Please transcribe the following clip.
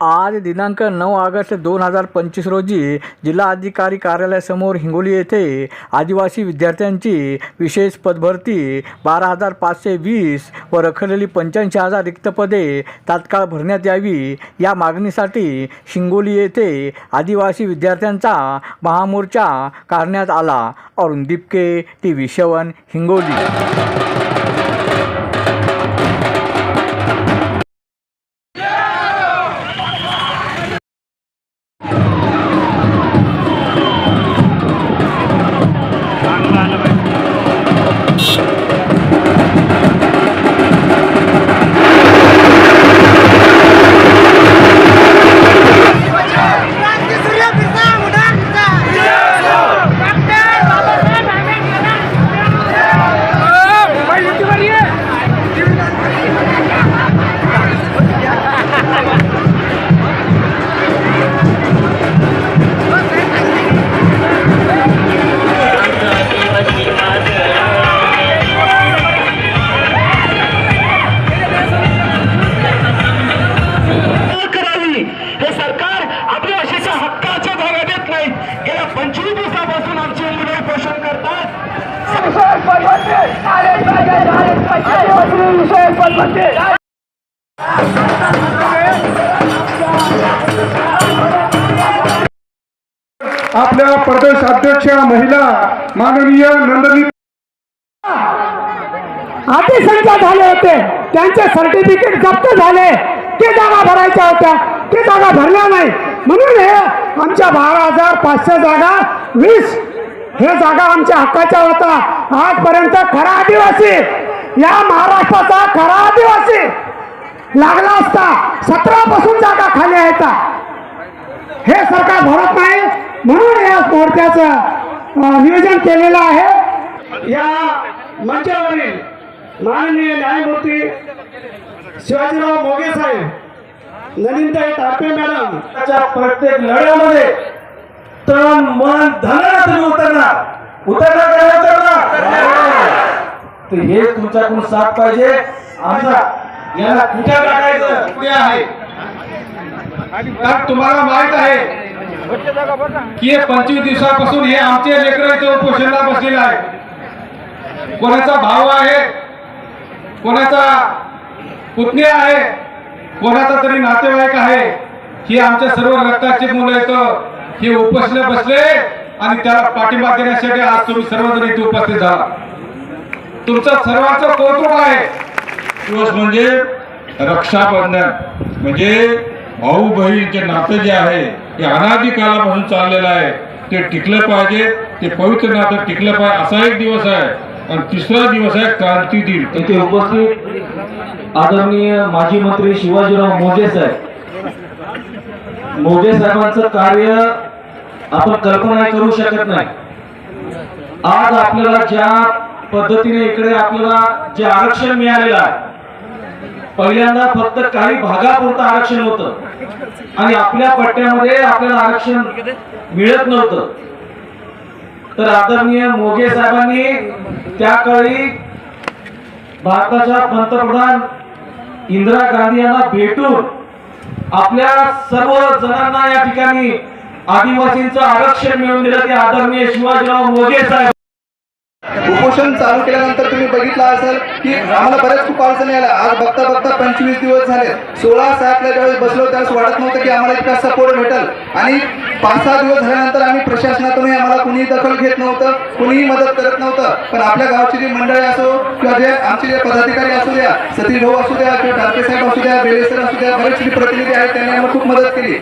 आज दिनांक नऊ ऑगस्ट दोन हजार पंचवीस रोजी जिल्हाधिकारी कार्यालयासमोर हिंगोली येथे आदिवासी विद्यार्थ्यांची विशेष पदभरती बारा हजार पाचशे वीस व रखडलेली पंच्याऐंशी हजार रिक्त पदे तात्काळ भरण्यात यावी या मागणीसाठी हिंगोली येथे आदिवासी विद्यार्थ्यांचा महामोर्चा काढण्यात आला. Arun Dipke T V seven Hingoli. आपल्या प्रदेश अध्यक्ष महिला माननीय नंदनी अतिसंख्या झाले होते. त्यांचे सर्टिफिकेट जप्त झाले. ते जागा भरायच्या होत्या. ते जागा भरल्या नाही. म्हणून हे आमच्या बारा हजार पाचशे जागा वीस हे जागा आमच्या हक्काच्या होता. आजपर्यंत खरा आदिवासी या महाराष्ट्राचा खरा आदिवासी लागला असता सतरा पासून जागा खाली यायचा हे सरकार भरत नाही म्हणून या मोर्चाचं नियोजन केलेलं आहे. या मंचावरील माननीय न्यायमूर्ती शिवाजीराव मोगे साहेब नलिनताई टापे मॅडम त्याच्या प्रत्येक लढ्यामध्ये तन मन धनाला तुम्ही उतरणार. उतरणार तर हे तुमच्याकडून साथ पाहिजे. आमचा याला कुठे टाकायचं? कुठे आहे? कारण तुम्हाला माहीत आहे की पंचवीस दिवसापासून हे आमचे लेकर इथे उपोषणाला बसलेले आहे कोणाचा भाऊ आहे? कोणाचा पुतणी आहे? कोणाचा तरी नातेवाईक आहे? ही आमच्या सर्व रक्ताची मुलं इथं हे उपोषण बसले आणि त्याला पाठिंबा देण्यासाठी आज तुम्ही सर्वजण इथे उपस्थित झाला. तुमचं सर्वांचं कौतुक आहे. दिवस म्हणजे रक्षाबंधन. म्हणजे भाऊ बहीणचे नातं जे आहे ते अनादी कालापासून चाललेलं आहे. ते टिकलं पाहिजे ते पवित्र नातं टिकलं पाहिजे असा एक दिवस आहे. आणि तिसरा दिवस आहे क्रांती दिन. येथे उपस्थित आदरणीय माजी मंत्री शिवाजीराव मोजे साहेब. मोजे साहेबांचं कार्य आपण कल्पना करू शकत नाही. आज आपल्याला ज्या पद्धतीने इकडे आपल्याला जे आरक्षण मिळालेलं आहे पहिल्यांदा फक्त काही भागापुरतं आरक्षण होतं. आणि आपल्या पट्ट्यामध्ये आपल्याला आरक्षण मिळत नव्हतं. तर आदरणीय मोगे साहेबांनी त्या काळी भारताच्या पंतप्रधान इंदिरा गांधी यांना भेटून आपल्या सर्व जणांना या ठिकाणी आदिवासींचं आरक्षण मिळवून दिलं. ते आदरणीय शिवाजीराव मोगे साहेब उपोषण चालू केल्यानंतर तुम्ही बघितलं असेल की आम्हाला बऱ्याच खूप अडचणी आल्या. आज बघता बघता पंचवीस दिवस झाले. सोळा सातला ज्यावेळेस बसलो त्यावेळेस वाटत नव्हतं की आम्हाला इतका सपोर्ट भेटल. आणि पाच सहा दिवस झाल्यानंतर आम्ही प्रशासनातूनही आम्हाला कुणीही दखल घेत नव्हतं कुणीही मदत करत नव्हतं. पण आपल्या गावची जी मंडळी असो किंवा जे आमचे जे पदाधिकारी असू द्या सतीश भाऊ असू द्या किंवा ठाकरे साहेब असू द्या बेलेसर असू द्या बरेच प्रतिनिधी आहेत त्यांनी आम्हाला खूप मदत केली.